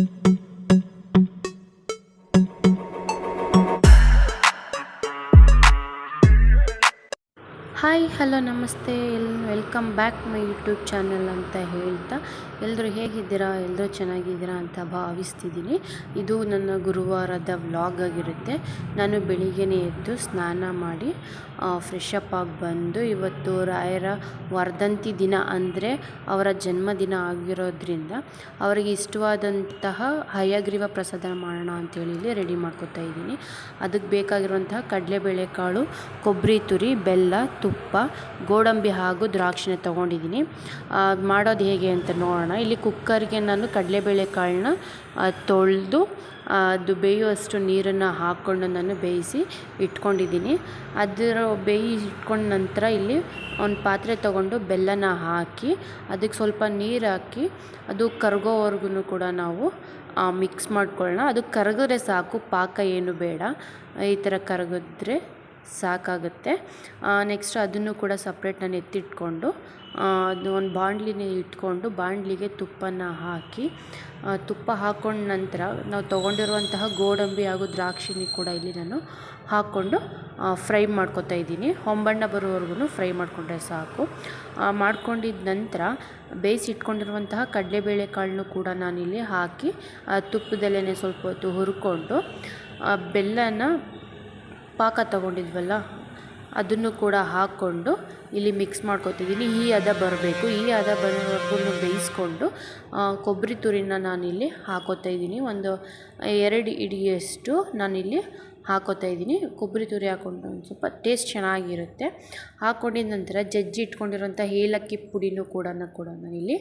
thank you hi, hello, ನಮಸ್ತೆ. L, welcome back my YouTube channel ಅಂತ ಹೇಳ್ತಾ ಎಲ್ಲರೂ ಹೇಗಿದ್ದೀರಾ, ಎಲ್ಲರೂ ಚೆನ್ನಾಗಿದ್ದೀರಾ ಅಂತ ಭಾವಿಸ್ತಿದ್ದೀನಿ. ಇದು ನನ್ನ ಗುರುವಾರದ ವ್ಲಾಗ್ ಆಗಿರುತ್ತೆ. ನಾನು ಬೆಳಿಗ್ಗೆನೇ ಎದ್ದು ಸ್ನಾನ ಮಾಡಿ ಫ್ರೆಶ್ ಆಗಿ ಬಂದು ಇವತ್ತು ರಾಯರ ವರ್ಧಂತಿ ದಿನ ಅಂದರೆ ಅವರ ಜನ್ಮದಿನ ಆಗಿರೋದ್ರಿಂದ ಅವರಿಗೆ ಇಷ್ಟವಾದಂತಹ ಹಯಗ್ರೀವ ಪ್ರಸಾದ ಮಾಡೋಣ ಅಂತೇಳಿ ಇಲ್ಲಿ ರೆಡಿ ಮಾಡ್ಕೋತಾ ಇದ್ದೀನಿ. ಅದಕ್ಕೆ ಬೇಕಾಗಿರುವಂತಹ ಕಡಲೆಬೇಳೆ ಕಾಳು, ಕೊಬ್ಬರಿ ತುರಿ, ಬೆಲ್ಲ, ತುಪ್ಪ ಗೋಡಂಬಿ ಹಾಗೂ ದ್ರಾಕ್ಷಿನ ತೊಗೊಂಡಿದ್ದೀನಿ. ಮಾಡೋದು ಹೇಗೆ ಅಂತ ನೋಡೋಣ. ಇಲ್ಲಿ ಕುಕ್ಕರ್ಗೆ ನಾನು ಕಡಲೆಬೇಳೆ ಕಾಳನ್ನ ತೊಳೆದು ಅದು ಬೇಯುವಷ್ಟು ನೀರನ್ನು ಹಾಕ್ಕೊಂಡು ನಾನು ಬೇಯಿಸಿ ಇಟ್ಕೊಂಡಿದ್ದೀನಿ. ಅದರ ಬೇಯಿ ಇಟ್ಕೊಂಡ ನಂತರ ಇಲ್ಲಿ ಒಂದು ಪಾತ್ರೆ ತೊಗೊಂಡು ಬೆಲ್ಲನ ಹಾಕಿ, ಅದಕ್ಕೆ ಸ್ವಲ್ಪ ನೀರು ಹಾಕಿ, ಅದು ಕರಗೋವರೆಗೂ ಕೂಡ ನಾವು ಮಿಕ್ಸ್ ಮಾಡ್ಕೊಳ್ಳೋಣ. ಅದು ಕರಗಿದ್ರೆ ಸಾಕು, ಪಾಕ ಏನು ಬೇಡ. ಈ ಥರ ಕರಗಿದ್ರೆ ಸಾಕಾಗುತ್ತೆ. ನೆಕ್ಸ್ಟ್ ಅದನ್ನು ಕೂಡ ಸಪ್ರೇಟ್ ನಾನು ಎತ್ತಿಟ್ಕೊಂಡು ಅದು ಒಂದು ಬಾಣಲಿನ ಇಟ್ಕೊಂಡು ಬಾಣಲಿಗೆ ತುಪ್ಪನ ಹಾಕಿ ತುಪ್ಪ ಹಾಕೊಂಡ ನಂತರ ನಾವು ತೊಗೊಂಡಿರುವಂತಹ ಗೋಡಂಬಿ ಹಾಗೂ ದ್ರಾಕ್ಷಿನಿ ಕೂಡ ಇಲ್ಲಿ ನಾನು ಹಾಕ್ಕೊಂಡು ಫ್ರೈ ಮಾಡ್ಕೊತಾ ಇದ್ದೀನಿ. ಹೊಂಬಣ್ಣ ಬರೋವರೆಗೂ ಫ್ರೈ ಮಾಡಿಕೊಂಡ್ರೆ ಸಾಕು. ಮಾಡ್ಕೊಂಡಿದ್ದ ನಂತರ ಬೇಯಿಸಿ ಇಟ್ಕೊಂಡಿರುವಂತಹ ಕಡಲೆಬೇಳೆ ಕಾಳನ್ನು ಕೂಡ ನಾನಿಲ್ಲಿ ಹಾಕಿ ತುಪ್ಪದಲ್ಲೇ ಸ್ವಲ್ಪ ಹೊತ್ತು ಹುರ್ಕೊಂಡು ಬೆಲ್ಲನ ಪಾಕ ತೊಗೊಂಡಿದ್ವಲ್ಲ, ಅದನ್ನು ಕೂಡ ಹಾಕ್ಕೊಂಡು ಇಲ್ಲಿ ಮಿಕ್ಸ್ ಮಾಡ್ಕೊತಿದ್ದೀನಿ ಈ ಹದ ಬರಬೇಕು. ಈ ಹದ ಬರೋವರೆಗೂ ಬೇಯಿಸ್ಕೊಂಡು ಕೊಬ್ಬರಿ ತುರಿನ ನಾನಿಲ್ಲಿ ಹಾಕೋತಾ ಇದ್ದೀನಿ. ಒಂದು ಎರಡು ಇಡಿಯಷ್ಟು ನಾನಿಲ್ಲಿ ಹಾಕೋತಾ ಇದ್ದೀನಿ. ಕೊಬ್ಬರಿ ತುರಿ ಹಾಕ್ಕೊಂಡು ಒಂದು ಸ್ವಲ್ಪ ಟೇಸ್ಟ್ ಚೆನ್ನಾಗಿರುತ್ತೆ. ಹಾಕ್ಕೊಂಡಿದ ನಂತರ ಜಜ್ಜಿ ಇಟ್ಕೊಂಡಿರೋಂಥ ಏಲಕ್ಕಿ ಪುಡಿನೂ ಕೂಡ ಕೂಡ ನಾನಿಲ್ಲಿ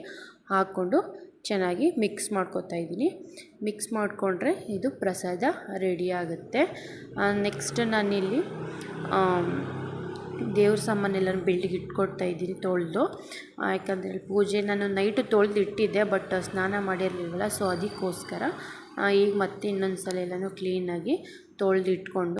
ಹಾಕ್ಕೊಂಡು ಚೆನ್ನಾಗಿ ಮಿಕ್ಸ್ ಮಾಡ್ಕೊತಾ ಇದ್ದೀನಿ. ಮಿಕ್ಸ್ ಮಾಡಿಕೊಂಡ್ರೆ ಇದು ಪ್ರಸಾದ ರೆಡಿ ಆಗುತ್ತೆ. ನೆಕ್ಸ್ಟ್ ನಾನಿಲ್ಲಿ ದೇವ್ರ ಸಾಮಾನೆಲ್ಲನೂ ಬೆಳ್ಳಿಗೆ ಇಟ್ಕೊಡ್ತಾ ಇದ್ದೀನಿ ತೊಳೆದು. ಯಾಕಂದರೆ ಪೂಜೆ ನಾನು ನೈಟು ತೊಳೆದು ಇಟ್ಟಿದ್ದೆ ಬಟ್ ಸ್ನಾನ ಮಾಡಿರಲಿಲ್ವಲ್ಲ ಸೊ ಅದಕ್ಕೋಸ್ಕರ ಈಗ ಮತ್ತೆ ಇನ್ನೊಂದು ಸಲ ಎಲ್ಲನೂ ಕ್ಲೀನಾಗಿ ತೊಳೆದು ಇಟ್ಕೊಂಡು.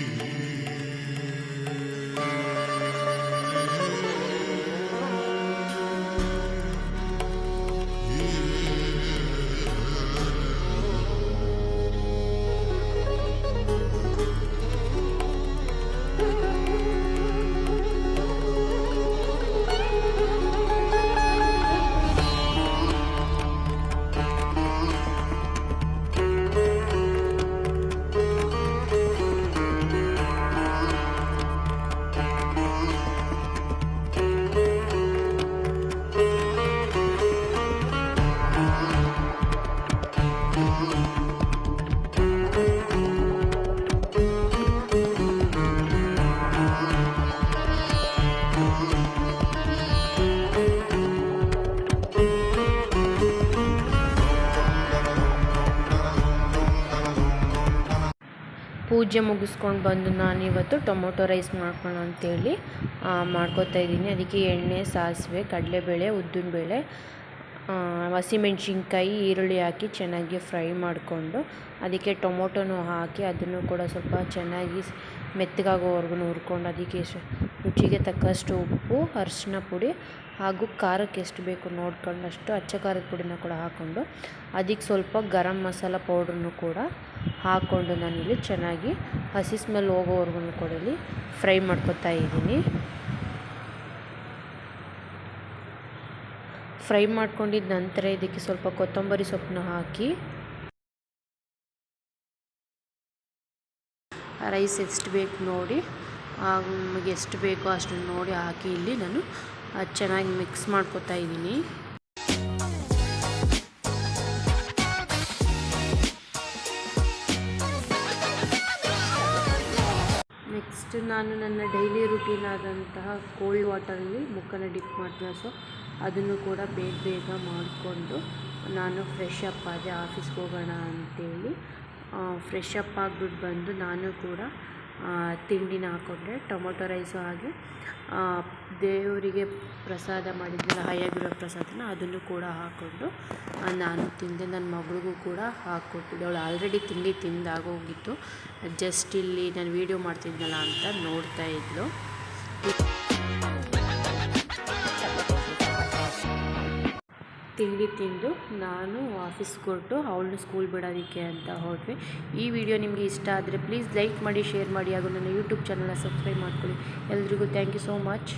you. ಪೂಜೆ ಮುಗಿಸ್ಕೊಂಡು ಬಂದು ನಾನಿವತ್ತು ಟೊಮೊಟೊ ರೈಸ್ ಮಾಡ್ಕೊಳೋ ಅಂತೇಳಿ ಮಾಡ್ಕೊತಾ ಇದ್ದೀನಿ. ಅದಕ್ಕೆ ಎಣ್ಣೆ, ಸಾಸಿವೆ, ಕಡಲೆಬೇಳೆ, ಉದ್ದಿನಬೇಳೆ ಹಸಿಮೆಣ್ಸಿನ್ಕಾಯಿ, ಈರುಳ್ಳಿ ಹಾಕಿ ಚೆನ್ನಾಗಿ ಫ್ರೈ ಮಾಡಿಕೊಂಡು ಅದಕ್ಕೆ ಟೊಮೊಟೊನೂ ಹಾಕಿ ಅದನ್ನು ಕೂಡ ಸ್ವಲ್ಪ ಚೆನ್ನಾಗಿ ಮೆತ್ತಗಾಗೋವರೆಗೂ ಹುರ್ಕೊಂಡು ಅದಕ್ಕೆ ರುಚಿಗೆ ತಕ್ಕಷ್ಟು ಉಪ್ಪು, ಅರಿಶಿನ ಪುಡಿ ಹಾಗೂ ಖಾರಕ್ಕೆ ಎಷ್ಟು ಬೇಕು ನೋಡ್ಕೊಂಡಷ್ಟು ಅಚ್ಚ ಖಾರದ ಪುಡಿನ ಕೂಡ ಹಾಕ್ಕೊಂಡು ಅದಕ್ಕೆ ಸ್ವಲ್ಪ ಗರಂ ಮಸಾಲ ಪೌಡ್ರನ್ನು ಕೂಡ ಹಾಕ್ಕೊಂಡು ನಾನಿಲ್ಲಿ ಚೆನ್ನಾಗಿ ಹಸಿ ಸ್ಮೆಲ್ ಹೋಗೋವರೆಗೂ ಕೂಡ ಇಲ್ಲಿ ಫ್ರೈ ಮಾಡ್ಕೊತಾ ಇದ್ದೀನಿ. ಫ್ರೈ ಮಾಡ್ಕೊಂಡಿದ್ದ ನಂತರ ಇದಕ್ಕೆ ಸ್ವಲ್ಪ ಕೊತ್ತಂಬರಿ ಸೊಪ್ಪನ್ನ ಹಾಕಿ, ರೈಸ್ ಎಷ್ಟು ಬೇಕು ನೋಡಿ ನಮಗೆ ಎಷ್ಟು ಬೇಕೋ ಅಷ್ಟನ್ನು ನೋಡಿ ಹಾಕಿ ಇಲ್ಲಿ ನಾನು ಚೆನ್ನಾಗಿ ಮಿಕ್ಸ್ ಮಾಡ್ಕೊತಾ ಇದ್ದೀನಿ. ನೆಕ್ಸ್ಟ್ ನಾನು ನನ್ನ ಡೈಲಿ ರುಟೀನ್ ಆದಂತಹ ಕೋಲ್ಡ್ ವಾಟರಲ್ಲಿ ಮುಖನ ಡಿಪ್ ಮಾಡ್ತೀನಿ. ಸೊ ಅದನ್ನು ಕೂಡ ಬೇಗ ಬೇಗ ಮಾಡಿಕೊಂಡು ನಾನು ಫ್ರೆಶ್ ಅಪ್ ಆದೆ ಆಫೀಸ್ಗೆ ಹೋಗೋಣ ಅಂತೇಳಿ ಫ್ರೆಶ್ ಅಪ್ ಆಗಿಬಿಟ್ಟು ಬಂದು ನಾನು ಕೂಡ ತಿಂಡಿನ ಹಾಕ್ಕೊಂಡ್ರೆ ಟೊಮೊಟೊ ರೈಸು ಹಾಗೆ ದೇವರಿಗೆ ಪ್ರಸಾದ ಮಾಡಿದ್ನಲ್ಲ ಹಯ್ಯಗಿರೋ ಪ್ರಸಾದನ ಅದನ್ನು ಕೂಡ ಹಾಕ್ಕೊಂಡು ನಾನು ತಿಂದೆ, ನನ್ನ ಮಗಳಿಗೂ ಕೂಡ ಹಾಕ್ಕೊಟ್ಟಿದ್ದೆ ಅವಳು ಆಲ್ರೆಡಿ ತಿಂಡಿ ತಿಂದಾಗೋಗಿತ್ತು ಜಸ್ಟ್ ಇಲ್ಲಿ ನಾನು ವೀಡಿಯೋ ಮಾಡ್ತಿದ್ನಲ್ಲ ಅಂತ ನೋಡ್ತಾ ಇದ್ಲು. ತಿಂಡಿ ತಿಂದು ನಾನು ಆಫೀಸ್ಗೆ ಕೊಟ್ಟು ಅವಳನ್ನ ಸ್ಕೂಲ್ ಬಿಡೋದಕ್ಕೆ ಅಂತ ಹೊರಟ್ವಿ ಈ ವಿಡಿಯೋ ನಿಮಗೆ ಇಷ್ಟ ಆದರೆ ಪ್ಲೀಸ್ ಲೈಕ್ ಮಾಡಿ ಶೇರ್ ಮಾಡಿ ಹಾಗೂ ನನ್ನ ಯೂಟ್ಯೂಬ್ ಚಾನಲ್ನ ಸಬ್ಸ್ಕ್ರೈಬ್ ಮಾಡ್ಕೊಳ್ಳಿ. ಎಲ್ರಿಗೂ ಥ್ಯಾಂಕ್ ಯು ಸೋ ಮಚ್